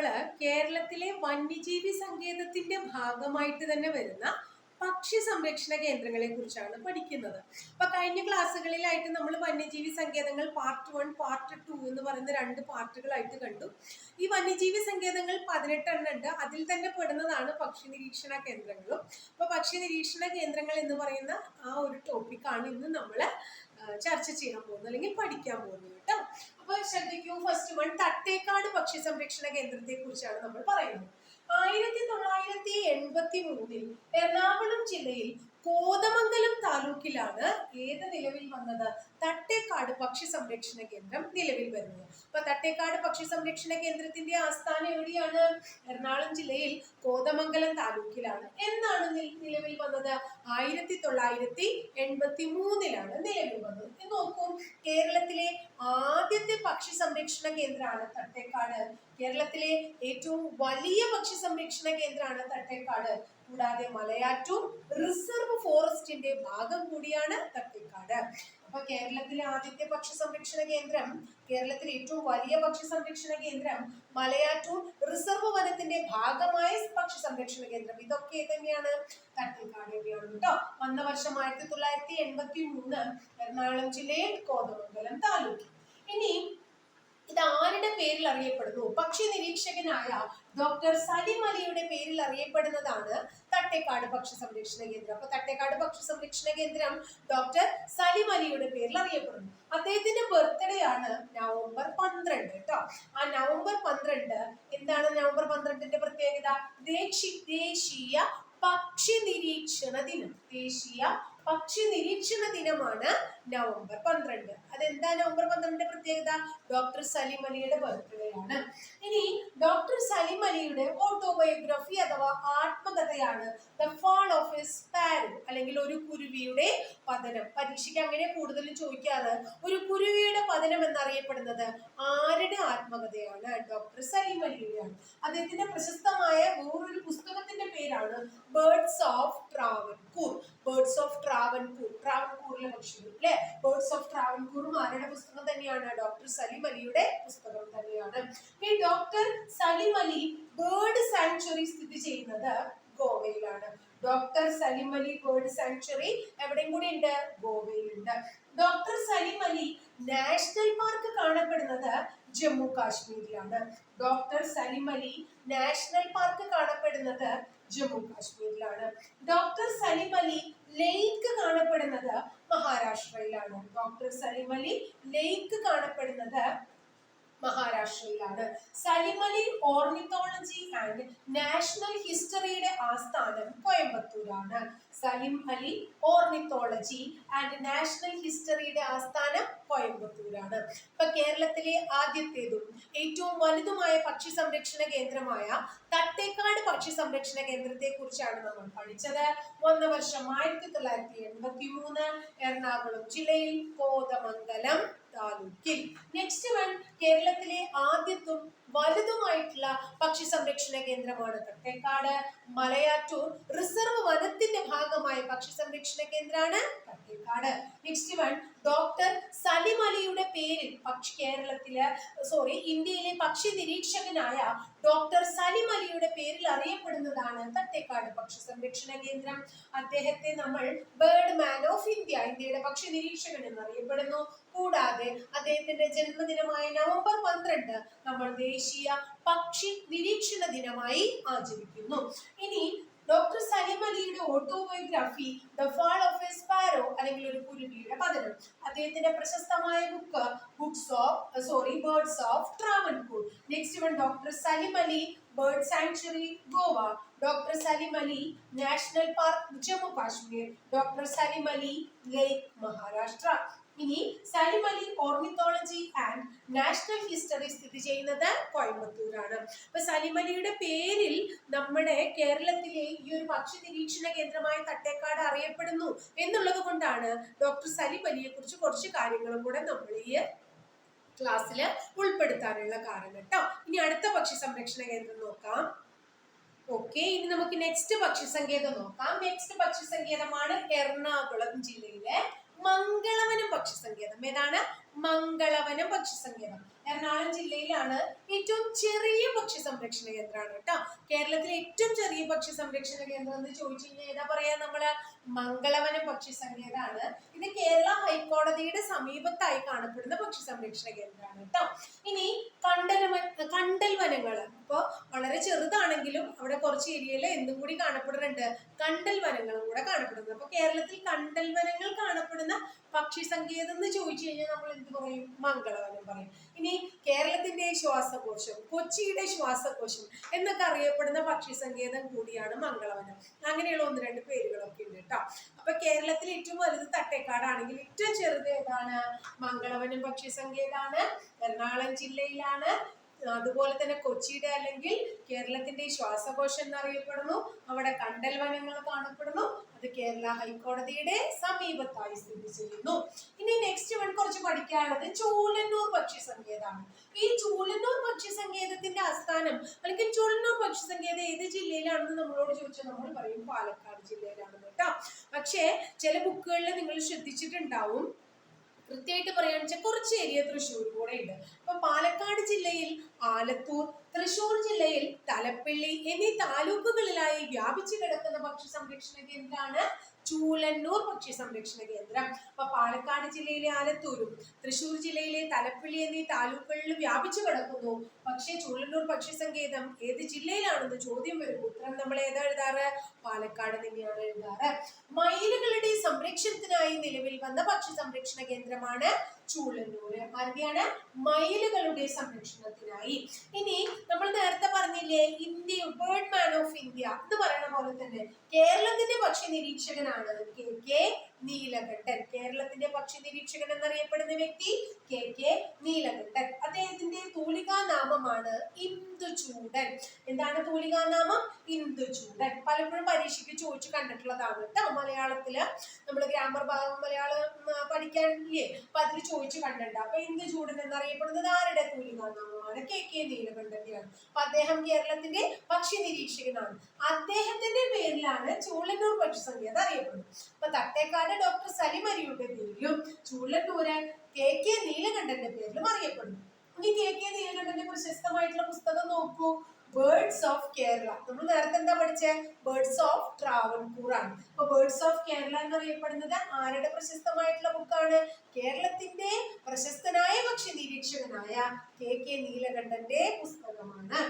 നമ്മൾ കേരളത്തിലെ വന്യജീവി സങ്കേതത്തിന്റെ ഭാഗമായിട്ട് തന്നെ വരുന്ന പക്ഷി സംരക്ഷണ കേന്ദ്രങ്ങളെ കുറിച്ചാണ് പഠിക്കുന്നത്. അപ്പൊ കഴിഞ്ഞ ക്ലാസ്സുകളിലായിട്ട് നമ്മൾ വന്യജീവി സങ്കേതങ്ങൾ പാർട്ട് വൺ പാർട്ട് ടു എന്ന് പറയുന്ന രണ്ട് പാർട്ടുകളായിട്ട് കണ്ടു. ഈ വന്യജീവി സങ്കേതങ്ങൾ പതിനെട്ടെണ്ണം ഉണ്ട്. അതിൽ തന്നെ പെടുന്നതാണ് പക്ഷി നിരീക്ഷണ കേന്ദ്രങ്ങളും. അപ്പൊ പക്ഷി നിരീക്ഷണ കേന്ദ്രങ്ങൾ എന്ന് പറയുന്ന ആ ഒരു ടോപ്പിക്കാണ് ഇന്ന് നമ്മൾ ചർച്ച ചെയ്യാൻ പോകുന്നത് അല്ലെങ്കിൽ പഠിക്കാൻ പോകുന്നത് കേട്ടോ. അപ്പൊ ശ്രദ്ധിക്കൂ ഫസ്റ്റ് വൺ തട്ടേക്കാട് പക്ഷി സംരക്ഷണ കേന്ദ്രത്തെ കുറിച്ചാണ് നമ്മൾ പറയുന്നത്. ആയിരത്തി തൊള്ളായിരത്തി എൺപത്തി മൂന്നിൽ എറണാകുളം ജില്ലയിൽ കോതമംഗലം താലൂക്കിലാണ് ഏത് നിലവിൽ വന്നത്? തട്ടേക്കാട് പക്ഷി സംരക്ഷണ കേന്ദ്രം നിലവിൽ വരുന്നത്. അപ്പൊ തട്ടേക്കാട് പക്ഷി സംരക്ഷണ കേന്ദ്രത്തിന്റെ ആസ്ഥാനം എവിടെയാണ്? എറണാകുളം ജില്ലയിൽ കോതമംഗലം താലൂക്കിലാണ്. എന്നാണ് വന്നത് ആയിരത്തി തൊള്ളായിരത്തി എൺപത്തി മൂന്നിലാണ് നിലവിൽ വന്നത്. നോക്കൂ കേരളത്തിലെ ആദ്യത്തെ പക്ഷി സംരക്ഷണ കേന്ദ്രമാണ് തട്ടേക്കാട്. കേരളത്തിലെ ഏറ്റവും വലിയ പക്ഷി സംരക്ഷണ കേന്ദ്രമാണ് തട്ടേക്കാട്. കൂടാതെ മലയാറ്റൂർ റിസർവ് ഫോറസ്റ്റിന്റെ ഭാഗം കൂടിയാണ് തട്ടേക്കാട്. അപ്പൊ കേരളത്തിലെ ആദ്യത്തെ പക്ഷി സംരക്ഷണ കേന്ദ്രം കേരളത്തിലെ ഏറ്റവും വലിയ പക്ഷി സംരക്ഷണ കേന്ദ്രം മലയാറ്റൂർ റിസർവ് വനത്തിന്റെ ഭാഗമായ പക്ഷി സംരക്ഷണ കേന്ദ്രം. ഇതൊക്കെ തന്നെയാണ് തട്ടിൽക്കാട് എവിടെയാണ് കേട്ടോ. വന്ന വർഷം ആയിരത്തി തൊള്ളായിരത്തി എൺപത്തി മൂന്ന് എറണാകുളം ജില്ലയിൽ കോതമംഗലം താലൂക്ക് ഇനി ഇത് ആരുടെ പേരിൽ അറിയപ്പെടുന്നു? പക്ഷി നിരീക്ഷകനായ ഡോക്ടർ സലിമലിയുടെ പേരിൽ അറിയപ്പെടുന്നതാണ് തട്ടേക്കാട് പക്ഷി സംരക്ഷണ കേന്ദ്രം. അപ്പൊ തട്ടേക്കാട് പക്ഷി സംരക്ഷണ കേന്ദ്രം ഡോക്ടർ സലിമലിയുടെ പേരിൽ അറിയപ്പെടുന്നു. അദ്ദേഹത്തിന്റെ ബർത്ത്ഡേ ആണ് നവംബർ പന്ത്രണ്ട് കേട്ടോ ആ നവംബർ പന്ത്രണ്ട് എന്താണ് നവംബർ പന്ത്രണ്ടിന്റെ പ്രത്യേകത? ദേശി ദേശീയ പക്ഷി നിരീക്ഷണ ദിനം. ദേശീയ പക്ഷി നിരീക്ഷണ ദിനമാണ് നവംബർ പന്ത്രണ്ട്. അതെന്താ നവംബർ പന്ത്രണ്ടിന്റെ പ്രത്യേകത? ഡോക്ടർ സലിം അലിയുടെ ബർത്ത്ഡേയാണ്. ഇനി ഡോക്ടർ സലിം അലിയുടെ ഓട്ടോബയോഗ്രഫി അഥവാ ആത്മകഥയാണ് the fall of a sparrow അല്ലെങ്കിൽ ഒരു കുരുവിയുടെ പതനം. പരീക്ഷയ്ക്ക് അങ്ങനെ കൂടുതലും ചോദിക്കാറ് ഒരു കുരുവിയുടെ പതനം എന്നറിയപ്പെടുന്നത് ആരുടെ ആത്മകഥയാണ്? ഡോക്ടർ സലിം അലിയുടെയാണ് അദ്ദേഹത്തിന്റെ പ്രശസ്തമായ വേറൊരു പുസ്തകത്തിന്റെ പേരാണ് birds of Travancore birds of Travancore ട്രാവൻകൂറിലെ പക്ഷികൾ അല്ലെ? ബേർഡ്സ് ഓഫ് ട്രാവൻകൂറും ആരുടെ പുസ്തകം തന്നെയാണ്. ഡോക്ടർ സലിം അലിയുടെ പുസ്തകം തന്നെയാണ്. ഈ doctor Salim Ali bird sanctuary സ്ഥിതി ചെയ്യുന്നത് ഗോവയിലാണ്. Doctor Salim Ali bird sanctuary എവിടെയും കൂടി ഉണ്ട്? ഗോവയിലുണ്ട്. Doctor Salim Ali national park കാണപ്പെടുന്നത് Jammu കാശ്മീരിലാണ്. Doctor Salim Ali national park കാണപ്പെടുന്നത് ജമ്മു കാശ്മീരിലാണ്. ഡോക്ടർ സലിം അലി ലേക്ക് കാണപ്പെടുന്നത് മഹാരാഷ്ട്രയിലാണ്. ഡോക്ടർ സലിം അലി ലേക്ക് കാണപ്പെടുന്നത് മഹാരാഷ്ട്രയിലാണ്. സലിമലി ഓർണിത്തോളജി ആൻഡ് നാഷണൽ ഹിസ്റ്ററിയുടെ ആസ്ഥാനം കോയമ്പത്തൂരാണ്. Salim Ali ornithology and national ഹിസ്റ്ററിയുടെ ആസ്ഥാനം കോയമ്പത്തൂരാണ്. ഇപ്പൊ കേരളത്തിലെ ആദ്യത്തേതും ഏറ്റവും വലുതുമായ പക്ഷി സംരക്ഷണ കേന്ദ്രമായ തട്ടേക്കാട് പക്ഷി സംരക്ഷണ കേന്ദ്രത്തെ കുറിച്ചാണ് നമ്മൾ പഠിച്ചത്. വന്ന വർഷം ആയിരത്തി തൊള്ളായിരത്തി എൺപത്തി മൂന്ന് എറണാകുളം ജില്ലയിൽ കോതമംഗലം. താലൂക്കിൽ നെക്സ്റ്റ് വൺ കേരളത്തിലെ ആദ്യത്തും വലുതുമായിട്ടുള്ള പക്ഷി സംരക്ഷണ കേന്ദ്രമാണ് തട്ടേക്കാട്. മലയാറ്റൂർ റിസർവ് വനത്തിന്റെ ഭാഗമായ പക്ഷി സംരക്ഷണ കേന്ദ്രമാണ് Thattekkad. Next one doctor Salim അലിയുടെ പേരിൽ പക്ഷി കേരളത്തിലെ സോറി ഇന്ത്യയിലെ പക്ഷി നിരീക്ഷകനായ ഡോക്ടർ സലിം അലിയുടെ പേരിൽ അറിയപ്പെടുന്നതാണ് തട്ടേക്കാട് പക്ഷി സംരക്ഷണ കേന്ദ്രം. അദ്ദേഹത്തെ നമ്മൾ ബേർഡ് മാൻ ഓഫ് ഇന്ത്യ ഇന്ത്യയുടെ പക്ഷി നിരീക്ഷകൻ എന്നറിയപ്പെടുന്നു. കൂടാതെ അദ്ദേഹത്തിന്റെ ജന്മദിനമായ നവംബർ പന്ത്രണ്ട് നമ്മൾ ദേശീയ പക്ഷി നിരീക്ഷണ ദിനമായി ആചരിക്കുന്നു. ഇനി ഡോക്ടർ സലിം അലിയുടെ autobiography the fall of a അല്ലെങ്കിൽ ഒരു കുരുവിയുടെ പതനം. അദ്ദേഹത്തിന്റെ പ്രശസ്തമായ book books of sorry birds of Travancore next one doctor Salim Ali bird sanctuary Goa. Doctor Salim Ali national park Jammu Kashmir. Doctor Salim Ali lake Maharashtra. ഇനി Salim Ali ornithology and national history സ്ഥിതി ചെയ്യുന്നത് കോയമ്പത്തൂരാണ്. അപ്പൊ സലിം അലിയുടെ പേരിൽ നമ്മുടെ കേരളത്തിലെ ഈ ഒരു പക്ഷി നിരീക്ഷണ കേന്ദ്രമായ തട്ടേക്കാട് അറിയപ്പെടുന്നു എന്നുള്ളത് കൊണ്ടാണ് ഡോക്ടർ സലിം അലിയെ കുറിച്ച് കുറച്ച് കാര്യങ്ങളും കൂടെ നമ്മൾ ഈ ക്ലാസ്സിൽ ഉൾപ്പെടുത്താനുള്ള കാരണം കേട്ടോ. ഇനി അടുത്ത പക്ഷി സംരക്ഷണ കേന്ദ്രം നോക്കാം. ഓക്കെ ഇനി നമുക്ക് നെക്സ്റ്റ് പക്ഷി സങ്കേതം നോക്കാം. നെക്സ്റ്റ് പക്ഷി സങ്കേതമാണ് എറണാകുളം ജില്ലയിലെ മംഗളവനം പക്ഷി സങ്കേതം ഏതാണ്? മംഗളവനം പക്ഷി സങ്കേതം എറണാകുളം ജില്ലയിലാണ് ഏറ്റവും ചെറിയ പക്ഷി സംരക്ഷണ കേന്ദ്രമാണ് കേട്ടോ. കേരളത്തിലെ ഏറ്റവും ചെറിയ പക്ഷി സംരക്ഷണ കേന്ദ്രം എന്ന് ചോദിച്ചു കഴിഞ്ഞാൽ ഏതാ പറയാ? നമ്മൾ മംഗളവനം പക്ഷി സങ്കേതമാണ് ഇത് കേരള ഹൈക്കോടതിയുടെ സമീപത്തായി കാണപ്പെടുന്ന പക്ഷി സംരക്ഷണ കേന്ദ്രമാണ് കേട്ടോ. ഇനി കണ്ടൽ കണ്ടൽ വനങ്ങൾ ഇപ്പോൾ വളരെ ചെറുതാണെങ്കിലും അവിടെ കുറച്ച് ഏരിയയിൽ എന്തും കൂടി കാണപ്പെടുന്നുണ്ട്. കണ്ടൽ വനങ്ങളും കൂടെ കാണപ്പെടുന്നത് അപ്പൊ കേരളത്തിൽ കണ്ടൽ വനങ്ങൾ കാണപ്പെടുന്ന പക്ഷി സങ്കേതം എന്ന് ചോദിച്ചു കഴിഞ്ഞാൽ നമ്മൾ എന്ത് പറയും? മംഗളവനം പറയും. ഇനി കേരളത്തിന്റെ ശ്വാസകോശം കൊച്ചിയുടെ ശ്വാസകോശം എന്നൊക്കെ അറിയപ്പെടുന്ന പക്ഷി സങ്കേതം കൂടിയാണ് മംഗളവനം. അങ്ങനെയുള്ള ഒന്ന് രണ്ട് പേരുകളൊക്കെ ഉണ്ട് കേട്ടോ അപ്പൊ കേരളത്തിൽ ഏറ്റവും വലുത് തട്ടേക്കാടാണെങ്കിൽ ഏറ്റവും ചെറുത് ഏതാണ്? മംഗളവനം പക്ഷി സങ്കേതാണ് എറണാകുളം ജില്ലയിലാണ്. അതുപോലെ തന്നെ കൊച്ചിയുടെ അല്ലെങ്കിൽ കേരളത്തിന്റെ ശ്വാസകോശം എന്നറിയപ്പെടുന്നു അവിടെ കണ്ടൽ വനങ്ങൾ കാണപ്പെടുന്നു അത് കേരള ഹൈക്കോടതിയുടെ സമീപത്തായി സ്ഥിതി ചെയ്യുന്നു. ഇനി നെക്സ്റ്റ് വൺ കുറച്ച് പഠിക്കാനുള്ളത് ചൂലന്നൂർ പക്ഷി സങ്കേതമാണ് ഈ ചൂലന്നൂർ പക്ഷി സങ്കേതത്തിന്റെ ആസ്ഥാനം അല്ലെങ്കിൽ ചൂലന്നൂർ പക്ഷി സങ്കേതം ഏത് ജില്ലയിലാണെന്ന് നമ്മളോട് ചോദിച്ചാൽ നമ്മൾ പറയും പാലക്കാട് ജില്ലയിലാണെന്ന് കേട്ടോ. പക്ഷേ ചില ബുക്കുകളിൽ നിങ്ങൾ ശ്രദ്ധിച്ചിട്ടുണ്ടാവും. കൃത്യമായിട്ട് പറയുകയാണെന്ന് വെച്ചാൽ കുറച്ച് ഏരിയ തൃശ്ശൂർ കൂടെ ഉണ്ട് അപ്പൊ പാലക്കാട് ജില്ലയിൽ ആലത്തൂർ തൃശ്ശൂർ ജില്ലയിൽ തലപ്പിള്ളി എന്നീ താലൂക്കുകളിലായി വ്യാപിച്ചു കിടക്കുന്ന പക്ഷി സംരക്ഷണ കേന്ദ്രമാണ് ചൂലന്നൂർ പക്ഷി സംരക്ഷണ കേന്ദ്രം. അപ്പൊ പാലക്കാട് ജില്ലയിലെ ആലത്തൂരും തൃശ്ശൂർ ജില്ലയിലെ തലപ്പിള്ളി എന്നീ താലൂക്കുകളിൽ വ്യാപിച്ചു കിടക്കുന്നു. പക്ഷേ ചൂലന്നൂർ പക്ഷി സങ്കേതം ഏത് ജില്ലയിലാണെന്ന് ചോദ്യം വരും ഉത്തരം നമ്മൾ ഏതാ എഴുതാറ്? പാലക്കാട് തന്നെയാണ് എഴുതാറ്. മയിലുകളുടെ നിലവിൽ വന്ന പക്ഷി സംരക്ഷണ കേന്ദ്രമാണ് ചൂളന്നൂര് ആരുടെയാണ് മയിലുകളുടെ സംരക്ഷണത്തിനായി. ഇനി നമ്മൾ നേരത്തെ പറഞ്ഞില്ലേ India bird man of India എന്ന് പറയുന്ന പോലെ തന്നെ കേരളത്തിന്റെ പക്ഷി നിരീക്ഷകനാണ് കെ കെ നീലകണ്ഠൻ. കേരളത്തിന്റെ പക്ഷി നിരീക്ഷകൻ എന്നറിയപ്പെടുന്ന വ്യക്തി കെ കെ നീലകണ്ഠൻ. അദ്ദേഹത്തിന്റെ തൂലികാനാമമാണ് ഇന്ദുചൂടൻ എന്താണ് തൂലികാനാമം? ഇന്ദുചൂടൻ പലപ്പോഴും പരീക്ഷയ്ക്ക് ചോദിച്ചു കണ്ടിട്ടുള്ളതാണ് കേട്ടോ. മലയാളത്തിൽ നമ്മൾ ഗ്രാമർ ഭാഗം മലയാളം പഠിക്കാനില്ലേ അപ്പൊ അതിൽ ചോദിച്ചു കണ്ടിട്ടുണ്ട്. അപ്പൊ ഇന്ദുചൂടൻ എന്നറിയപ്പെടുന്നത് ആരുടെ നാമമാണ് കെ കെ നീലകണ്ഠന്റെയാണ് അപ്പൊ അദ്ദേഹം കേരളത്തിന്റെ പക്ഷി നിരീക്ഷകനാണ്. അദ്ദേഹത്തിന്റെ പേരിലാണ് ചൂളന്നൂർ പക്ഷി സങ്കേതം അറിയപ്പെടുന്നത്. അപ്പൊ തട്ടേക്കാട് ഡോക്ടർ സലിമരിയുടെ പേരിലും ചൂളന്നൂര് കെ കെ നീലകണ്ഠന്റെ പേരിലും അറിയപ്പെടുന്നു. ഇനി കെ കെ നീലകണ്ഠന്റെ പ്രശസ്തമായിട്ടുള്ള പുസ്തകം നോക്കൂ. ബേർഡ്സ് ഓഫ് കേരള നമ്മൾ നേരത്തെ എന്താ പഠിച്ചേ? ബേർഡ്സ് ഓഫ് ട്രാവൻകൂർ ആണ്. അപ്പൊ ബേർഡ്സ് ഓഫ് കേരള എന്നറിയപ്പെടുന്നത് ആരുടെ പ്രശസ്തമായിട്ടുള്ള ബുക്കാണ് കേരളത്തിന്റെ പ്രശസ്തനായ പക്ഷി നിരീക്ഷകനായ കെ കെ നീലകണ്ഠന്റെ പുസ്തകമാണ്.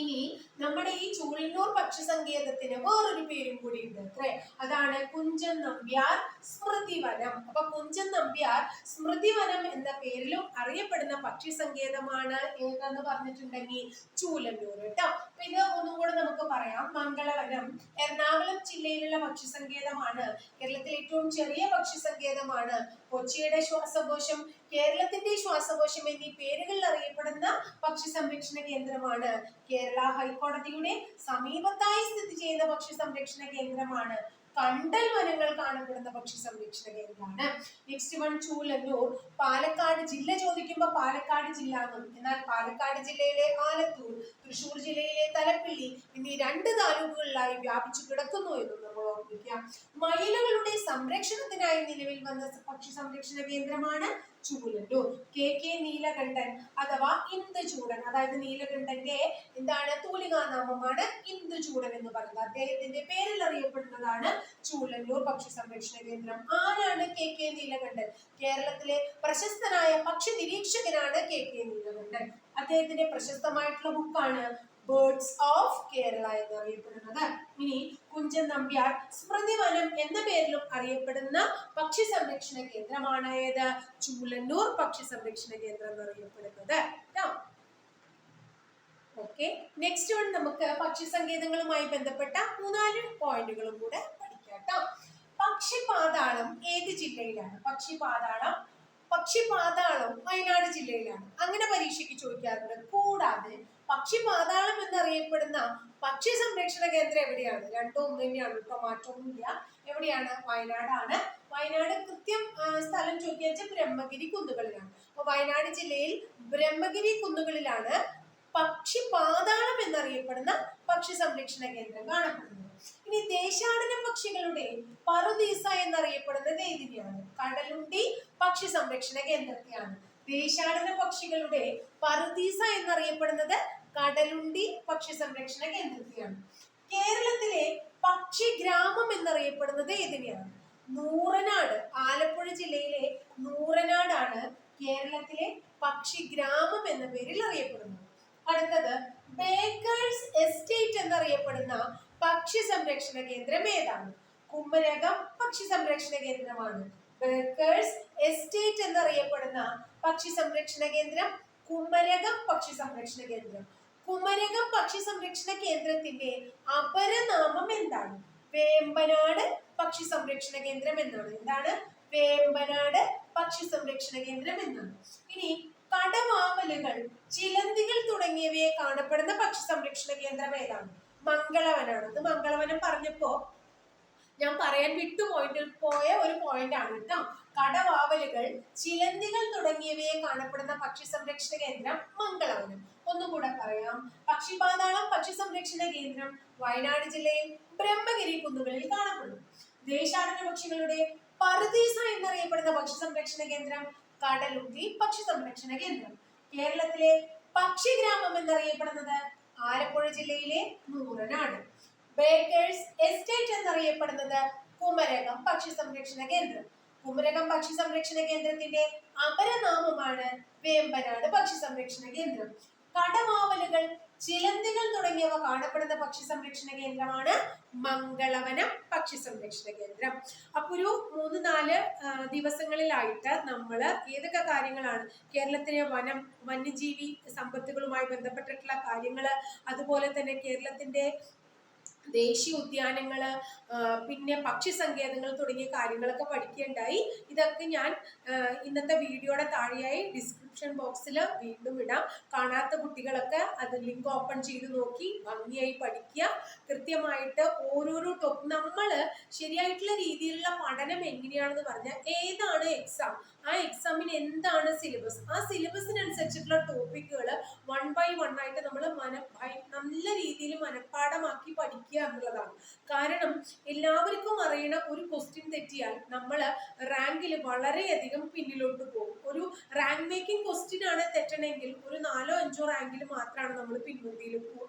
ഇനി നമ്മുടെ ഈ ചൂളിന്നൂർ പക്ഷി സങ്കേതത്തിന് വേറൊരു പേരും കൂടി ഉണ്ട് അത്രേ. അതാണ് കുഞ്ചൻ നമ്പ്യാർ സ്മൃതിവനം. അപ്പൊ കുഞ്ചൻ നമ്പ്യാർ സ്മൃതിവനം എന്ന പേരിലും അറിയപ്പെടുന്ന പക്ഷി സങ്കേതമാണ് ഏതെന്ന് പറഞ്ഞിട്ടുണ്ടെങ്കിൽ ചൂലന്നൂർ കേട്ടോ. അപ്പൊ ഇത് ഒന്നും കൂടെ നമുക്ക് പറയാം. മംഗളവനം എറണാകുളം ജില്ലയിലുള്ള പക്ഷി സങ്കേതമാണ് കേരളത്തിലെ ഏറ്റവും ചെറിയ പക്ഷി സങ്കേതമാണ് കൊച്ചിയുടെ ശ്വാസകോശം കേരളത്തിന്റെ ശ്വാസകോശം എന്നീ പേരുകളിൽ അറിയപ്പെടുന്ന പക്ഷി സംരക്ഷണ കേന്ദ്രമാണ്. കേരള ഹൈക്കോടതിയുടെ സമീപത്തായി സ്ഥിതി ചെയ്യുന്ന പക്ഷി സംരക്ഷണ കേന്ദ്രമാണ്. കണ്ടൽ വനങ്ങൾ കാണപ്പെടുന്ന പക്ഷി സംരക്ഷണ കേന്ദ്രമാണ്. Next one Choolannur. പാലക്കാട് ജില്ല ചോദിക്കുമ്പോൾ പാലക്കാട് ജില്ല എന്നും എന്നാൽ പാലക്കാട് ജില്ലയിലെ ആലത്തൂർ തൃശൂർ ജില്ലയിലെ തലപ്പിള്ളി എന്നീ രണ്ട് താലൂക്കുകളിലായി വ്യാപിച്ചു കിടക്കുന്നു എന്നും നമ്മൾ ഓർമ്മിക്കുക മയിലുകളുടെ സംരക്ഷണത്തിനായി നിലവിൽ വന്ന പക്ഷി സംരക്ഷണ കേന്ദ്രമാണ് ചൂലല്ലൂർ കെ കെ നീലകണ്ഠൻ അഥവാ ഇന്ദുചൂടൻ. അതായത് നീലകണ്ഠന്റെ എന്താണ് തൂലികാനാമമാണ് ഇന്ദുചൂടൻ എന്ന് പറയുന്നത്. അദ്ദേഹത്തിന്റെ പേരിൽ അറിയപ്പെടുന്നതാണ് ചൂലല്ലൂർ പക്ഷി സംരക്ഷണ കേന്ദ്രം. ആരാണ് കെ കെ നീലകണ്ഠൻ? കേരളത്തിലെ പ്രശസ്തനായ പക്ഷി നിരീക്ഷകനാണ് കെ കെ നീലകണ്ഠൻ. അദ്ദേഹത്തിന്റെ പ്രശസ്തമായിട്ടുള്ള ബുക്കാണ് ബേർഡ്സ് ഓഫ് കേരള എന്നറിയപ്പെടുന്നത് ഇനി കുഞ്ചൻ നമ്പ്യാർ സ്മൃതിവനം എന്ന പേരിലും അറിയപ്പെടുന്ന പക്ഷി സംരക്ഷണ കേന്ദ്രമാണ് ഏത്? ചൂലന്നൂർ പക്ഷി സംരക്ഷണ കേന്ദ്രം എന്നറിയപ്പെടുന്നത്. ഓക്കെ നെക്സ്റ്റ് വൺ നമുക്ക് പക്ഷി സങ്കേതങ്ങളുമായി ബന്ധപ്പെട്ട മൂന്നാൽ പോയിന്റുകളും കൂടെ പഠിക്കാം കേട്ടോ പക്ഷിപാതാളം ഏത് ജില്ലയിലാണ്? പക്ഷിപാതാളം പക്ഷിപാതാളം വയനാട് ജില്ലയിലാണ്. അങ്ങനെ പരീക്ഷയ്ക്ക് ചോദിക്കാറുണ്ട്. കൂടാതെ പക്ഷിപാതാളം എന്നറിയപ്പെടുന്ന പക്ഷി സംരക്ഷണ കേന്ദ്രം എവിടെയാണ്? രണ്ടും ഒന്ന് തന്നെയാണ് ഇപ്പൊ മാറ്റമൊന്നുമില്ല. എവിടെയാണ്? വയനാടാണ്. വയനാട് കൃത്യം സ്ഥലം ചോദിക്കുക ബ്രഹ്മഗിരി കുന്നുകളിലാണ്. അപ്പൊ വയനാട് ജില്ലയിൽ ബ്രഹ്മഗിരി കുന്നുകളിലാണ് പക്ഷി പാതാളം എന്നറിയപ്പെടുന്ന പക്ഷി സംരക്ഷണ കേന്ദ്രം കാണപ്പെടുന്നത്. ഇനി ദേശാടന പക്ഷികളുടെ പറുദീസ എന്നറിയപ്പെടുന്നത് ഏതിനെയാണ്? കടലുണ്ടി പക്ഷി സംരക്ഷണ കേന്ദ്രത്തെയാണ്. ദേശാടന പക്ഷികളുടെ പറുദീസ എന്നറിയപ്പെടുന്നത് കടലുണ്ടി പക്ഷി സംരക്ഷണ കേന്ദ്രത്തെയാണ്. കേരളത്തിലെ പക്ഷി ഗ്രാമം എന്നറിയപ്പെടുന്നത് ഏതിനെയാണ്? നൂറനാട്. ആലപ്പുഴ ജില്ലയിലെ നൂറനാടാണ് കേരളത്തിലെ പക്ഷി ഗ്രാമം എന്ന പേരിൽ അറിയപ്പെടുന്നത്. അടുത്തത് ബേക്കേഴ്സ് എസ്റ്റേറ്റ് എന്നറിയപ്പെടുന്ന പക്ഷി സംരക്ഷണ കേന്ദ്രം ഏതാണ്? കുമരകം പക്ഷി സംരക്ഷണ കേന്ദ്രമാണ്. ബേക്കേഴ്സ് എസ്റ്റേറ്റ് എന്നറിയപ്പെടുന്ന പക്ഷി സംരക്ഷണ കേന്ദ്രം കുമരകം പക്ഷി സംരക്ഷണ കേന്ദ്രം. കുമരകം പക്ഷി സംരക്ഷണ കേന്ദ്രത്തിന്റെ അപരനാമം എന്താണ്? വേമ്പനാട് പക്ഷി സംരക്ഷണ കേന്ദ്രം എന്നാണ്. എന്താണ്? വേമ്പനാട് പക്ഷി സംരക്ഷണ കേന്ദ്രം എന്നാണ്. ഇനി കടമാവലുകൾ ചിലന്തികൾ തുടങ്ങിയവയെ കാണപ്പെടുന്ന പക്ഷി സംരക്ഷണ കേന്ദ്രം ഏതാണ്? മംഗളവനാണ്. ഇത് മംഗളവനം പറഞ്ഞപ്പോ ഞാൻ പറയാൻ വിട്ടു പോയിന്റിൽ പോയ ഒരു പോയിന്റ് ആണ് കേട്ടോ. കടവാവലുകൾ ചിലന്തികൾ തുടങ്ങിയവയെ കാണപ്പെടുന്ന പക്ഷി സംരക്ഷണ കേന്ദ്രം മംഗളവനം. ഒന്നുകൂടെ പറയാം. പക്ഷിപാതാളം പക്ഷി സംരക്ഷണ കേന്ദ്രം വയനാട് ജില്ലയിൽ ബ്രഹ്മഗിരി കുന്നുകളിൽ കാണപ്പെടുന്നു. ദേശാടന പക്ഷികളുടെ പറുദീസ എന്നറിയപ്പെടുന്ന പക്ഷി സംരക്ഷണ കേന്ദ്രം കടലുണ്ടി പക്ഷി സംരക്ഷണ കേന്ദ്രം. കേരളത്തിലെ പക്ഷിഗ്രാമം എന്നറിയപ്പെടുന്നത് ആലപ്പുഴ ജില്ലയിലെ നൂറനാട്. ബേക്കേഴ്സ് എസ്റ്റേറ്റ് എന്നറിയപ്പെടുന്നത് കുമരകം പക്ഷി സംരക്ഷണ കേന്ദ്രം. കുമരകം പക്ഷി സംരക്ഷണ കേന്ദ്രത്തിന്റെ അപരനാമമാണ് വേമ്പനാട് പക്ഷി സംരക്ഷണ കേന്ദ്രം. കടമാവലുകൾ ചിലന്തികൾ തുടങ്ങിയവ കാണപ്പെടുന്ന പക്ഷി സംരക്ഷണ കേന്ദ്രമാണ് മംഗളവനം പക്ഷി സംരക്ഷണ കേന്ദ്രം. അപ്പൊ ഒരു മൂന്ന് നാല് ദിവസങ്ങളിലായിട്ട് നമ്മൾ ഏതൊക്കെ കാര്യങ്ങളാണ് കേരളത്തിലെ വനം വന്യജീവി സമ്പത്തുകളുമായി ബന്ധപ്പെട്ടിട്ടുള്ള കാര്യങ്ങൾ അതുപോലെ തന്നെ കേരളത്തിന്റെ ദേശീയ ഉദ്യാനങ്ങൾ പിന്നെ പക്ഷി സങ്കേതങ്ങൾ തുടങ്ങിയ കാര്യങ്ങളൊക്കെ പഠിക്കുകയുണ്ടായി. ഇതൊക്കെ ഞാൻ ഇന്നത്തെ വീഡിയോയുടെ താഴെയായി ഡിസ്ക്രിപ്ഷൻ ബോക്സിൽ വീണ്ടും ഇടാം. കാണാത്ത കുട്ടികളൊക്കെ അത് ലിങ്ക് ഓപ്പൺ ചെയ്ത് നോക്കി ഭംഗിയായി പഠിക്കുക. കൃത്യമായിട്ട് ഓരോരോ ടോപ്പ് നമ്മൾ ശരിയായിട്ടുള്ള രീതിയിലുള്ള പഠനം എങ്ങനെയാണെന്ന് പറഞ്ഞാൽ ഏതാണ് എക്സാം ആ എക്സാമിന് എന്താണ് സിലബസ് ആ സിലബസിനനുസരിച്ചിട്ടുള്ള ടോപ്പിക്കുകൾ വൺ ബൈ വൺ ആയിട്ട് നമ്മൾ മന നല്ല രീതിയിൽ മനഃപ്പാടമാക്കി പഠിക്കുക എന്നുള്ളതാണ്. കാരണം എല്ലാവർക്കും അറിയണ ഒരു ക്വസ്റ്റ്യൻ തെറ്റിയാൽ നമ്മൾ റാങ്കിൽ വളരെയധികം പിന്നിലോട്ട് പോകും. ഒരു റാങ്ക് മേക്കിംഗ് ക്വസ്റ്റ്യൻ ആണ് തെറ്റണമെങ്കിൽ ഒരു നാലോ അഞ്ചോ റാങ്കിൽ മാത്രമാണ് നമ്മൾ പിൻപന്തിയിൽ പോവുക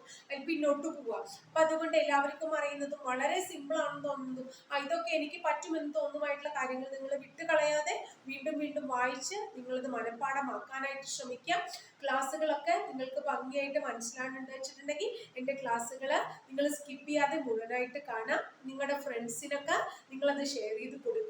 പിന്നോട്ട് പോവുക അപ്പൊ അതുകൊണ്ട് എല്ലാവർക്കും അറിയുന്നതും വളരെ സിമ്പിൾ ആണെന്ന് തോന്നുന്നു ഇതൊക്കെ എനിക്ക് പറ്റുമെന്ന് തോന്നുമായിട്ടുള്ള കാര്യങ്ങൾ നിങ്ങൾ വിട്ടുകളയാതെ വീണ്ടും വീണ്ടും വായിച്ച് നിങ്ങളിത് മനഃപ്പാടമാക്കാനായിട്ട് ശ്രമിക്കാം. ക്ലാസ്സുകളൊക്കെ നിങ്ങൾക്ക് ഭംഗിയായിട്ട് മനസ്സിലാകുന്നുണ്ട് വെച്ചിട്ടുണ്ടെങ്കിൽ എന്റെ ക്ലാസ്സുകൾ നിങ്ങൾ സ്കിപ്പ് ചെയ്യാതെ മുഴുവനായിട്ട് കാണാം. നിങ്ങളുടെ ഫ്രണ്ട്സിനൊക്കെ നിങ്ങളത് ഷെയർ ചെയ്ത് കൊടുക്കുക.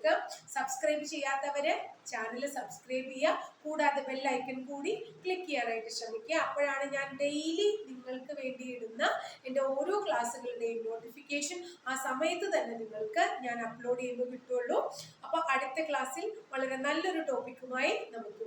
സബ്സ്ക്രൈബ് ചെയ്യാത്തവര് ചാനൽ സബ്സ്ക്രൈബ് ചെയ്യുക. കൂടാതെ ബെല്ലൈക്കൺ കൂടി ക്ലിക്ക് ചെയ്യാനായിട്ട് ശ്രമിക്കുക. അപ്പോഴാണ് ഞാൻ ഡെയിലി നിങ്ങൾക്ക് വേണ്ടി ഇടുന്ന എന്റെ ഓരോ ക്ലാസ്സുകളുടെയും നോട്ടിഫിക്കേഷൻ ആ സമയത്ത് തന്നെ നിങ്ങൾക്ക് ഞാൻ അപ്ലോഡ് ചെയ്യുമ്പോൾ കിട്ടുള്ളൂ അപ്പോൾ അടുത്ത ക്ലാസ്സിൽ വളരെ നല്ലൊരു ടോപ്പിക്കുമായി നമുക്ക്